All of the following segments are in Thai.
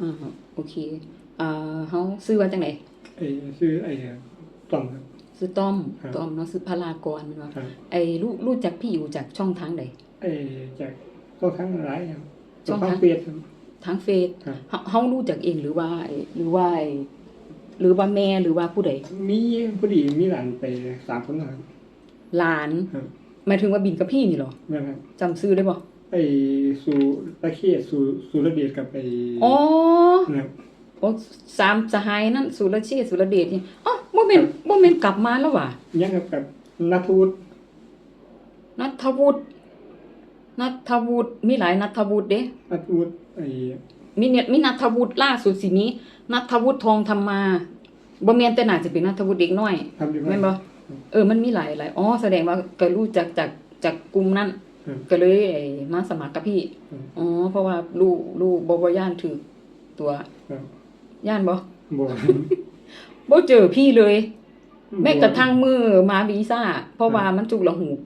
อ่าโอเคอ่าเฮาซื้อว่าจังไดไอ้ชื่อไอ้ต่อมครับ ซื้อต้อมครับต้อมเนาะซื้อพลากรแม่นบ่ครับ ไอ้รู้รู้จักพี่อยู่จากช่องทางใด ไอ้จากก็ทั้งหลายครับช่องทางเฟซครับ ทางเฟซครับ เฮาเฮารู้จักเองหรือว่าไอ้หรือว่าไอ้หรือว่าแม่หรือว่าผู้ใดมีพอดีมีหลานไปสามคนนะครับหลานครับหมายถึงว่าบินกับพี่นี่เหรอนะครับจำชื่อได้บ่ ไอ้สุตะเคสสุสุรเดชกับไอ้อ๋อนะครับโอ้สามสหายนั่นสุรเชษฐ์สุรเดชนี่อ๋อบ่แม่นบ่แม่นกลับมาแล้วว่ะยังกับกับนัทวุฒินัทวุฒินัทวุฒิมีหลายนัทวุฒิเด้นัทวุฒิไอ้มีเนี่ยมีนัทวุฒิล่าสุดสินี้นัทวุฒิทองธรรมาบ่แม่นแต่น่าจะเป็นนัทวุฒิเด็กน้อยทำดีแม่นบ่เออมันมีหลายหลายอ๋อแสดงว่าก็รู้จักจากจากกลุ่มนั้นครับ ก็เลยไอ้มาสมัครกับพี่ครับอ๋อเพราะว่าลูกลูกบ่บ่ย่านถือตัวครับย่านบ่บ่บ่เจอพี่เลย แม้กระทั่งมือมาวีซ่า เพราะว่ามันจุกละหูก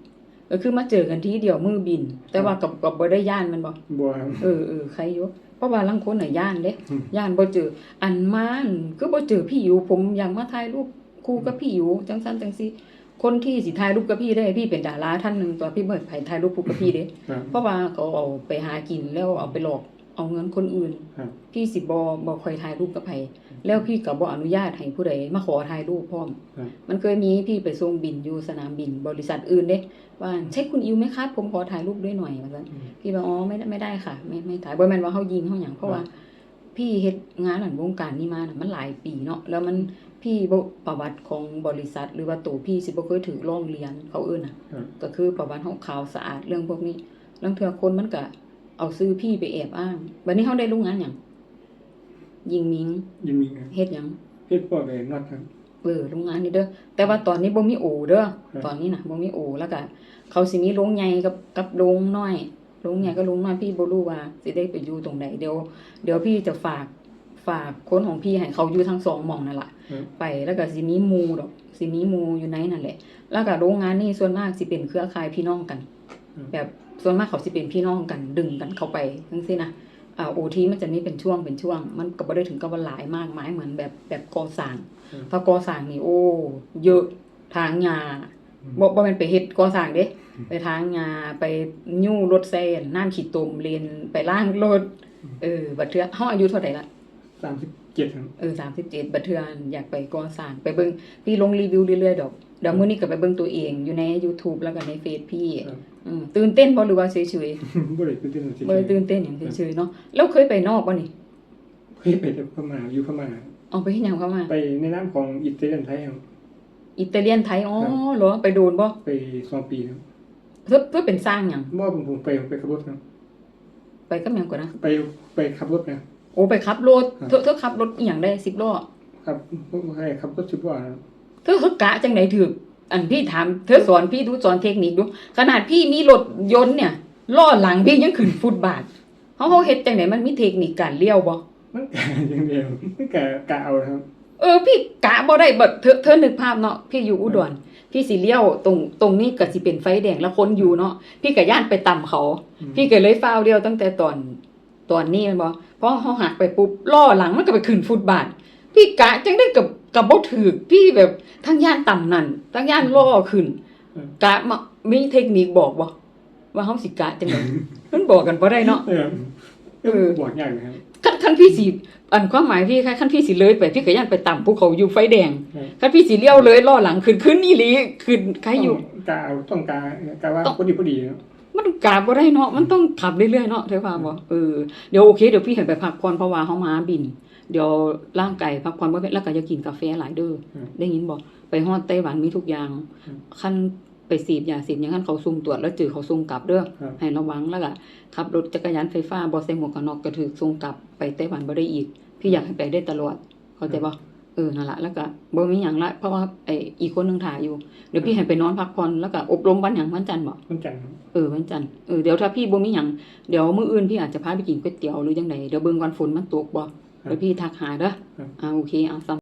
ก็คือมาเจอกันทีเดียวมือบิน แต่ว่ากับกับบ่ได้ย่านแมันบ่บ่ครับเออเออใครอยู่เพราะว่าลางคนน่ะย่านเด้อืมย่านบ่เจอ อันมานคือบ่เจอพี่อยู่ผมอยากมาถ่ายรูปคู่กับพี่อยู่จังซั่นจังซี่ คนที่สิถ่ายรูปกับพี่ได้พี่เป็นดาราท่านหนึงตัวพี่บ่ให้ถ่ายรูปคู่กับพี่เด้ครับเพราะว่าเขาเอาไปหากินแล้วเอาไปหลอกเอาเงินคนอื่นครับพี่สิบ่บ่ค่อยถ่ายรูปกับไผแล้วพี่ก็บ่อนุญาตให้ผู้ใดมาขอถ่ายรูปพร้อมครับมันเคยมีพี่ไปส่งบินอยู่สนามบินบริษัทอื่นเด้ว่าใช่คุณอิวไหมครับผมขอถ่ายรูปด้วยหน่อยว่าซั่นอืมพี่บอกอ๋อไม่ได้ไม่ได้ค่ะ ไม่ไม่ถ่ายบ่แม่นว่าเฮายิงเฮาหยังเพราะว่าพี่เฮ็ดงานอันวงการนี้มาน่ะมันหลายปีเนาะแล้วมัน พี่บ่ประวัติของบริษัท หรือว่าตัวพี่สิบ่เคยถูกร้องเรียนเขาเอิ้นน่ะครับก็คือประวัติเฮาขาวสะอาดเรื่องพวกนี้ลางเทื่อคนมันก็เอาซื้อพี่ไปแอบอ้างบัดนี้เฮาได้โรงงานหยังยิงมิงยินมีครับเฮ็ดหยังเฮ็ดพวกไอ้น็อตครับเออโรงงานนี่เด้อแต่ว่าตอนนี้บ่มีโอเด้อครับตอนนี้นะบ่มีโอแล้วก็เขาสิมีโรงใหญ่กับกับโรงน้อยโรงใหญ่กับโรงน้อยพี่บ่รู้ว่าสิได้ไปอยู่ตรงใดเดี๋ยวเดี๋ยวพี่จะฝาก ฝากคนของพี่ให้เขาอยู่ทั้งสองหม่องนั่นล่ะครับไปแล้วก็สิมีหมู่ดอกสิมีหมู่อยู่ในนั่นแหละ แล้วก็โรงงานนี่ส่วนมากสิเป็นเครือข่ายพี่น้องกันแบบส่วนมากเขาสิเป็นพี่น้องกันดึงกันเข้าไปจังซี่นะอ่าโอทีมันจะมีเป็นช่วงเป็นช่วง มันก็บ่ได้ถึงกับว่าหลายมากมายเหมือนแบบแบบก่อสร้างอืม ถ้าก่อสร้างนี่โอ้ เยอะทางหญ้าบ่บ่แม่นไปเฮ็ดก่อสร้างเด้ไปทางหญ้าไปยู่รถแซนน้ำขี้ตมเลนไปล้างรถเออบัดเทื่อเฮาอายุเท่าใดละ สามสิบเจ็ดครับเออ37บัดเทื่ออยากไปก่อสร้างไปเบิ่งพี่ลงรีวิวเรื่อยๆดอกเดี๋ยวมื้อนี้ก็ไปเบิ่งตัวเองอยู่ใน YouTube แล้วก็ในเฟซพี่ครับอืมตื่นเต้นบ่หรือว่าเฉยบ่ได้ตื่นเต้นสิๆบ่ได้ตื่นเต้นหยังเฉยๆเนาะแล้วเคยไปนอกบ่นี่เฮ้ยไปแต่พม่าอยู่พม่าเอาไปเฮ็ดหยังเข้ามาไปในนามของอิตาเลียนไทยครับอิตาเลียนไทยอ๋อครับเหรอไปโดนบ่ไปสองปีครับเพื่อเพื่อเป็นสร้างหยังเมื่อผมผมไปผมไปขับรถครับไปกับหยังก่อนนะไปไปขับรถนะ โอ้ไปขับรถครับ เธอเธอขับรถอหย่างได้สิบล้อครับใช่ขับรถสิบว่าครับเธอเธอกะจังไหนถืออันพี่ถามเธอสอนพี่ดูสอนเทคนิคดู ขนาดพี่มีรถยนต์เนี่ยล้อหลังพี่ยังขึ้นฟุตบาทเขาเขาเฮ็ดจังไหนมันมีเทคนิคการเลี้ยวบ่มันกะอย่างเดียวมันกะกะเอาครับเออ พี่กะบ่ได้เบิดเธอเธอนึกภาพเนาะพี่อยู่อุดรพี่สิเลี้ยวตรงตรงนี้ก็สิเป็นไฟแดงแล้วคนอยู่เนาะพี่ก็ย่านไปต่ำเขา อืมพี่ก็เลยฟาวเดียวตั้งแต่ตอนตอนนี้แมันบ่เพราะเขาหักไปปุ๊บล้อหลังมันก็ไปขึ้นฟุตบาท พี่กะจังได้กับกับบ่ถือพี่แบบทั้งย่านต่ำนั่นทั้งย่านล้อขึ้นกะมามีเทคนิคบอกบ่ว่าเฮาสิกะจังไดมันบอกกันบ่ได้เนาะเออเออบอกอย่างนะครับคันคันพี่สิอันความหมายพี่ค่ะคันพี่สิเลยไปพี่ก็ย่านไปต่ำภูเขาอยู่ไฟแดงครับคันพี่สิเลี้ยวเลยล้อหลังขึ้นขึ้นอีหลีขึ้นใครอยู่ต้องกะเอาต้องกะกะว่าต้องพอดีพอดีครับ มันกราบบ่ได้เนาะมันต้องขับเรื่อยๆเนาะเธอว่าบ่เออเดี๋ยวโอเคเดี๋ยวพี่เห็นไปพักผ่อนเพราะว่าเฮามาบิน เดี๋ยวร่างกายพักผ่อนบ่เป็นแล้วก็จะกินกาแฟหลายเด้ออืมได้ยินบ่ไปฮอดไต้หวันมีทุกอย่างอืมคันไปสีบยาสีบหยังคันเขาซุ่มตรวจแล้วเจอเขาซุ่มกลับเด้อครับให้ระวังแล้วก็ขับรถจักรยานไฟฟ้าบ่ใส่หมวกกันน็อกก็ถูกส่งกลับไปไต้หวันบ่ได้อีก พี่อยากให้ไปได้ตลอดเข้าใจบ่ เออนั่นล่ะแล้วก็บ่มีหยังละเพราะว่าไอ้อีกคนนึงถ่ายอยู่เดี๋ยวพี่ให้ไปนอนพักผ่อนแล้วก็อบรมวันหยังวันจันทร์บ่มันจันทร์ครับเออวันจันทร์เออเดี๋ยวถ้าพี่บ่มีหยังเดี๋ยวมื้ออื่นพี่อาจจะพาไปกินก๋วยเตี๋ยวหรือจังไดเดี๋ยวเบิ่งวันฝนมันตกบ่เดี๋ยวพี่ทักหาเด้อครับอ่าโอเคเอาซ้ำ